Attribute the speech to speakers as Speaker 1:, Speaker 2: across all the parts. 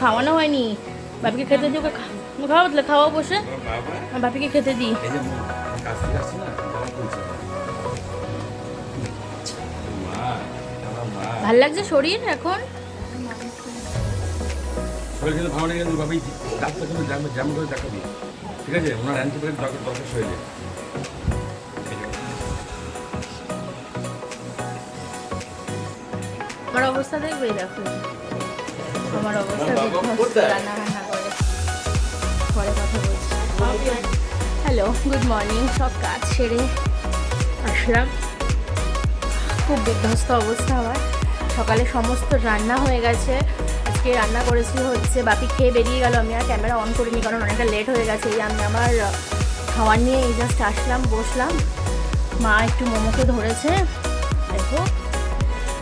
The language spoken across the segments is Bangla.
Speaker 1: খাওয়ানো হয়নি। বাপিকে খেতে দিই ওকে খাওয়া বদলে খাওয়া বসে। বাপিকে খেতে দিই। ভালো লাগছে শরীর এখন?
Speaker 2: শরীর কিন্তু ভালো কিন্তু ভাবি ডাক্তার কিন্তু করে দেখাবি। ঠিক আছে? ওনার অ্যান্টিবায়োটিক দরকার শরীরে।
Speaker 1: আমার অবস্থা দেখবে দেখো। আমার অবস্থা রান্না রান্না করে। পরে কথা বলছি। হ্যালো গুড মর্নিং সব কাজ সেরে আসলাম। খুব বিধ্বস্ত অবস্থা আমার। সকালে সমস্ত রান্না হয়ে গেছে। আজকে রান্না করেছি হচ্ছে বাপি খেয়ে বেরিয়ে গেল। আমি আর ক্যামেরা অন করিনি কারণ অনেকটা লেট হয়ে গেছে। এই আমি আমার খাওয়ার নিয়ে এই জাস্ট আসলাম বসলাম। মা একটু মোমোকে ধরেছে। দেখো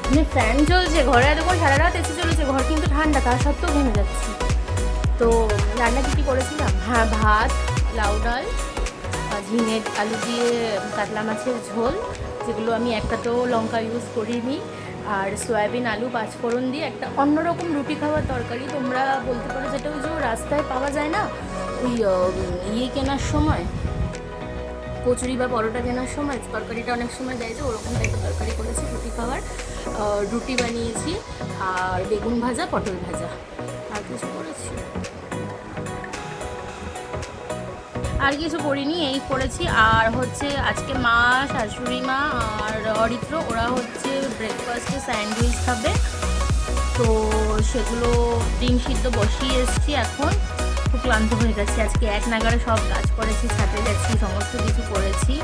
Speaker 1: মানে ফ্যান চলছে, ঘরে এতক্ষণ সারা রাত এসে চলেছে, ঘর কিন্তু ঠান্ডা তার সত্ত্বেও ঘেমে যাচ্ছি। তো রান্না কী কী করেছিলাম? হ্যাঁ ভাত, লাউ ডাল ঝিঙে আলু দিয়ে কাতলা মাছের ঝোল, যেগুলো আমি একটাতেও লঙ্কা ইউজ করিনি। আর সয়াবিন, আলু, পাঁচফোড়ন দিয়ে একটা অন্যরকম রুটি খাওয়ার তরকারি, তোমরা বলতে পারো যেটা ওই যে রাস্তায় পাওয়া যায় না? ওই ইয়ে কেনার সময়, কচুরি বা পরোটা কেনার সময়, তরকারিটা অনেক সময় দেয় যে ওরকম টাইপের তরকারি করেছি, রুটি খাওয়ার। রুটি বানিয়েছি আর বেগুন ভাজা, পটল ভাজা। আর কিছু করেছি। আর কিছু করিনি, এই করেছি। আর হচ্ছে আজকে মা, শাশুড়ি মা আর অরিত্র, ওরা হচ্ছে ব্রেকফাস্টে স্যান্ডউইচ খাবে। তো সেগুলো ডিম সিদ্ধ বসিয়ে এসেছি এখন। খুব ক্লান্ত হয়ে গেছি আজকে। এক নাগারে সব কাজ করেছি ছাতে গেছি, সমস্ত কিছু করেছি।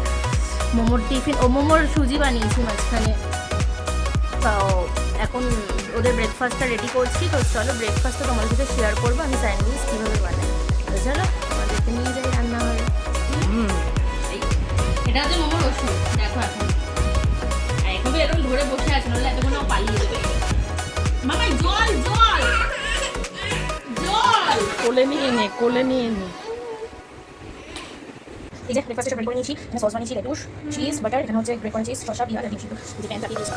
Speaker 1: মোমোর টিফিন, ও মোমোর সুজি বানিয়েছি মাঝখানে। এখন ওদের ব্রেকফাস্টটা রেডি করছি তো চলো ব্রেকফাস্টটা তোমার সাথে শেয়ার করব আমি স্যান্ডউইচ কীভাবে বানাই। তো চলো তোমাদেরকে নিয়ে যাই রান্নাঘরে। এটা হচ্ছে মোমোর ওষুধ দেখো এখন। এভাবে এরকম ধরে বসে আছে নাহলে এতক্ষণ পালিয়ে দেবে মামা জল জল! জল!
Speaker 3: কোলে নিয়ে নে কোলে নিয়ে নে।
Speaker 1: এই যে ব্রেকফাস্টে সব করে নিয়েছি, এখানে সস বানিয়েছি লেটুস চিজ বাটার এখানে হচ্ছে গ্রেকন চিজ শসা বিহার আর ডিম সিদ্ধ যে প্যান দিয়েছি।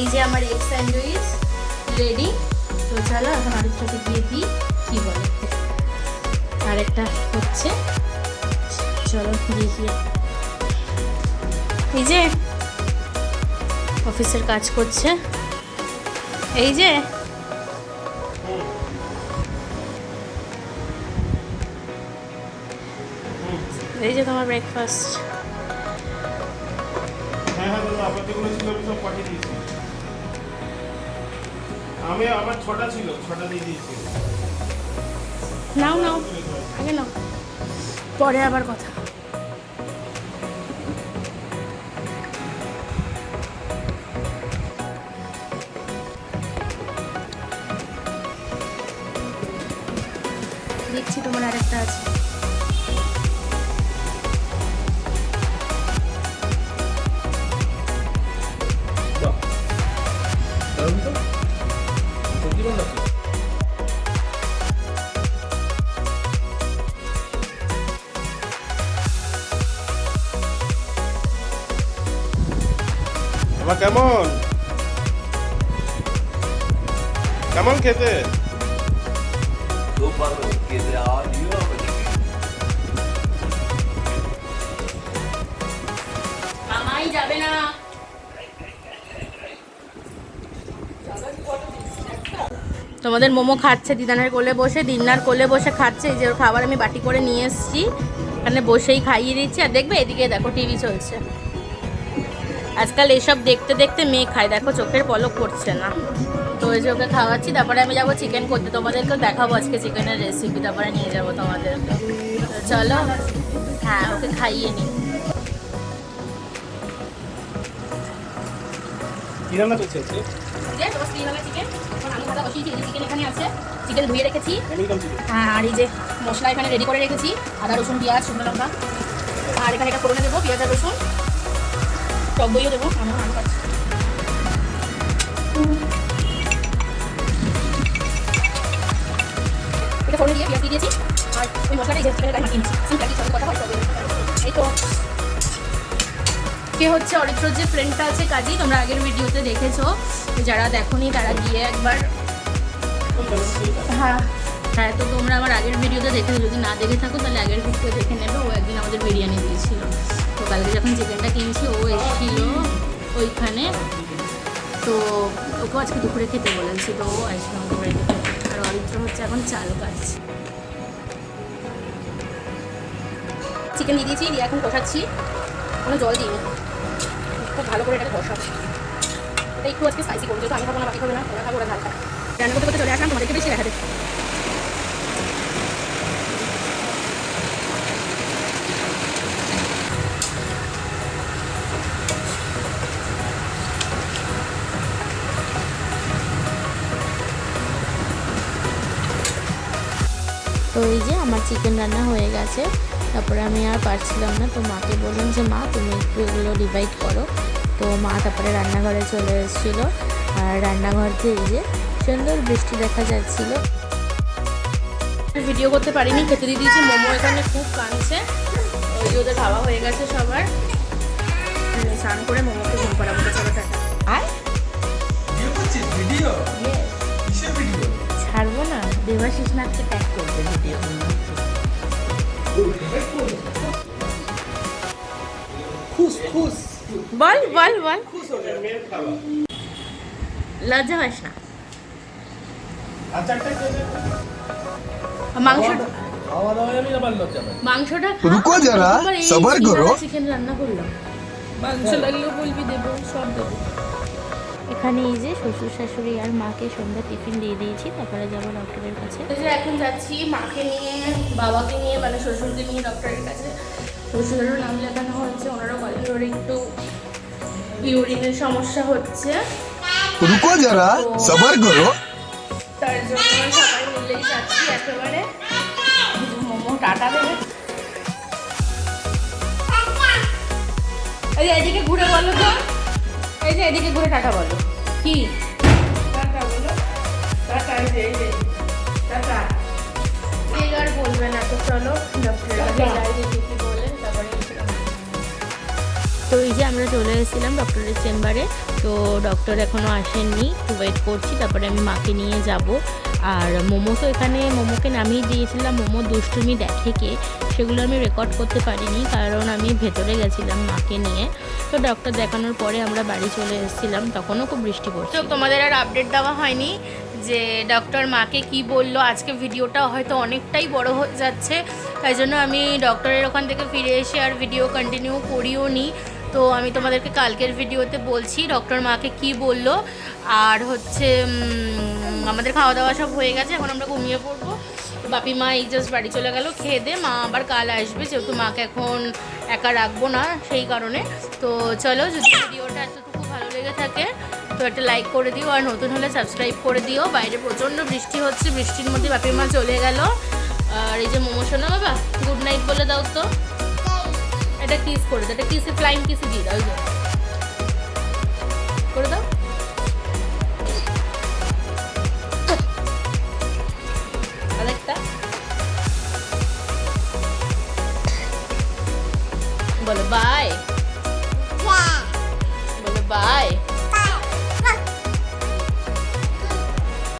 Speaker 1: এই যে আমার এগ স্যান্ডউইচ রেডি তো চলো, এখন আরেকটাকে দিয়ে দিই। কি বলে? আরেকটা হচ্ছে। চলো, দেখি। এই যে, অফিসের কাজ করছে। এই যে এই যে তোমার ব্রেকফাস্ট
Speaker 4: হ্যাঁ হ্যাঁ ছিল সব পাঠিয়ে দিয়েছি। আমি আমার ছটা ছিল, ছটা দিয়ে দিয়েছি।
Speaker 1: নাও নাও, আগে নাও। পরে আবার কথা। দেখছি তোমার আরেকটা আছে।
Speaker 4: আমার কেমন? কেমন খেতে?
Speaker 1: যাবে না। তোমাদের মোমো খাচ্ছে, দিদানের কোলে বসে দিনার কোলে বসে খাচ্ছে, এই যে খাবার আমি বাটি করে নিয়ে এসেছি। এখানে বসেই খাইয়ে দিচ্ছি। আর দেখবে এদিকে দেখো, টিভি চলছে। আজকাল এসব দেখতে দেখতে মেয়ে খায়। দেখো চোখের পলক করছে না। তো ওই যে ওকে খাওয়াচ্ছি তারপরে আমি যাব চিকেন করতে। তোমাদেরকেও দেখাবো আজকে চিকেনের রেসিপি তারপরে নিয়ে যাব তোমাদেরকে চলো হ্যাঁ ওকে খাইয়ে নিই
Speaker 4: কি রান্না চলছে আজকে?
Speaker 1: যে তোমার স্ত্রী হবে চিকেন এখন আলু ভাজা বসিয়েছি চিকেন এখানে আছে। চিকেন ধুয়ে রেখেছি। হ্যাঁ আর এই যে মশলা এখানে রেডি করে রেখেছি। আদা রসুন পেঁয়াজ শুকনো লঙ্কা। আর এখানে এটা ফোড়নে দেবো পেঁয়াজ আর রসুন। কে হচ্ছে? অরিত্র যে ফ্রেন্ডটা আছে কাজী, তোমরা আগের ভিডিওতে দেখেছ। যারা দেখোনি, তারা গিয়ে একবার হ্যাঁ। হ্যাঁ তো তোমরা আমার আগের ভিডিওতে দেখে যদি না দেখে থাকো, তাহলে আগের ভিডিও দেখে নেবে। ও একদিন আমাদের বিরিয়ানি দিয়েছিল। তো কালকে যখন চিকেনটা কিনছি, ও এসেছিল ওইখানে। তো ওকে আজকে দুপুরে খেতে বলেছি, তো ও বাড়িতে খেতে। আর অরিত্র হচ্ছে এখন চাল কাটছে চিকেন দিয়ে দিয়েছি, দিয়ে এখন কষাচ্ছি। কোনো জল দিইনি। খুব ভালো করে এটাকে কষাবো এটা একটু আজকে স্পাইসি করব যেহেতু আমি খাব না, বাকি খাবে না, ওরা খাব, ওরা ঝাল খায়। রান্না করতে করতে চলে আসলাম, তোমাদেরকে বেশি দেখাতে। তো এই যে আমার চিকেন রান্না হয়ে গেছে তারপরে আমি আর পারছিলাম না। তো মাকে বললাম যে মা তুমি একটু এগুলো ডিভাইড করো। তো মা তারপরে রান্নাঘরে চলে এসেছিল। আর রান্নাঘর থেকে এই যে সুন্দর বৃষ্টি দেখা যাচ্ছিল। ভিডিও করতে পারিনি খেতে দিয়ে দিয়েছি। মোমো এখানে খুব কাঁদছে। ওই যে ওদের খাওয়া হয়ে গেছে সবার। স্নান করে মোমোকে ঘুম পাড়াবো। আর না দেবাশিস নাথকে ট্যাগ করবে ভিডিও বল বল বল। লজ্জা পাস না। মাংস মাংসটা
Speaker 5: রুকো যারা, সবার করো।
Speaker 1: চিকেন রান্না করলাম।
Speaker 3: মাংস লাগলেও বলবি দেবো সব দেবো।
Speaker 1: এখানে এই যে শ্বশুর শাশুড়ি আর মাকে সন্ধ্যা টিফিন দিয়ে দিয়েছি তারপরে যাব ডক্টরের কাছে। এখন যাচ্ছি মাকে নিয়ে বাবাকে নিয়ে মানে শ্বশুরকে নিয়ে ডক্টরের কাছে। শ্বশুরেরও নাম লেখানো হচ্ছে ওনারও ওর একটু ইউরিনের সমস্যা হচ্ছে। তার জন্য সবাই মিলেই যাচ্ছি একেবারে। মোমো টাটা দেবে। এদিকে ঘুরে বলো তো। এই যে এদিকে ঘুরে টাটা বলো। কি?
Speaker 3: টাটা বলো। টাটা এই যে এই যে। টাটা।
Speaker 1: এই আর বলবে না তো চলো। ডক্টরের কাছে কি বলেন তারপরে তো এই যে আমরা চলে এসেছিলাম ডক্টরের চেম্বারে তো ডক্টর এখনও আসেননি ওয়েট করছি তারপরে আমি মাকে নিয়ে যাব। আর মোমো তো এখানে মোমোকে নামিয়ে দিয়েছিলাম, মোমো দুষ্টুমি দেখে কে সেগুলো আমি রেকর্ড করতে পারিনি কারণ আমি ভেতরে গেছিলাম মাকে নিয়ে। তো ডক্টর দেখানোর পরে আমরা বাড়ি চলে এসেছিলাম, তখনও খুব বৃষ্টি পড়ছে। তোমাদের আর আপডেট দেওয়া হয়নি যে ডক্টর মাকে কি বলল, আজকে ভিডিওটা হয়তো অনেকটাই বড় হয়ে যাচ্ছে, তাই জন্য আমি ডক্টরের ওখান থেকে ফিরে এসে আর ভিডিও কন্টিনিউ করিও নি তো আমি তোমাদেরকে কালকের ভিডিওতে বলছি, ডক্টর মাকে কি বলল, আর হচ্ছে আমাদের খাওয়া দাওয়া সব হয়ে গেছে, এখন আমরা ঘুমিয়ে পড়ব। বাপি মা এই জাস্ট বাড়ি চলে গেল, খেয়ে দে, মা আবার কাল আসবে, যেহেতু মাকে এখন একা রাখব না, সেই কারণে। তো চলো, যদি ভিডিওটা এতটুকু ভালো লেগে থাকে, তো একটা লাইক করে দিও, আর নতুন হলে সাবস্ক্রাইব করে দিও। বাইরে প্রচণ্ড বৃষ্টি হচ্ছে, বৃষ্টির মধ্যে বাপি মা চলে গেল। আর এই যে মোমো শোনা বাবা গুড নাইট বলে দাও তো। এটা কিস করে দাও এটা কিসে ফ্লাইং কিসে দিয়ে দাও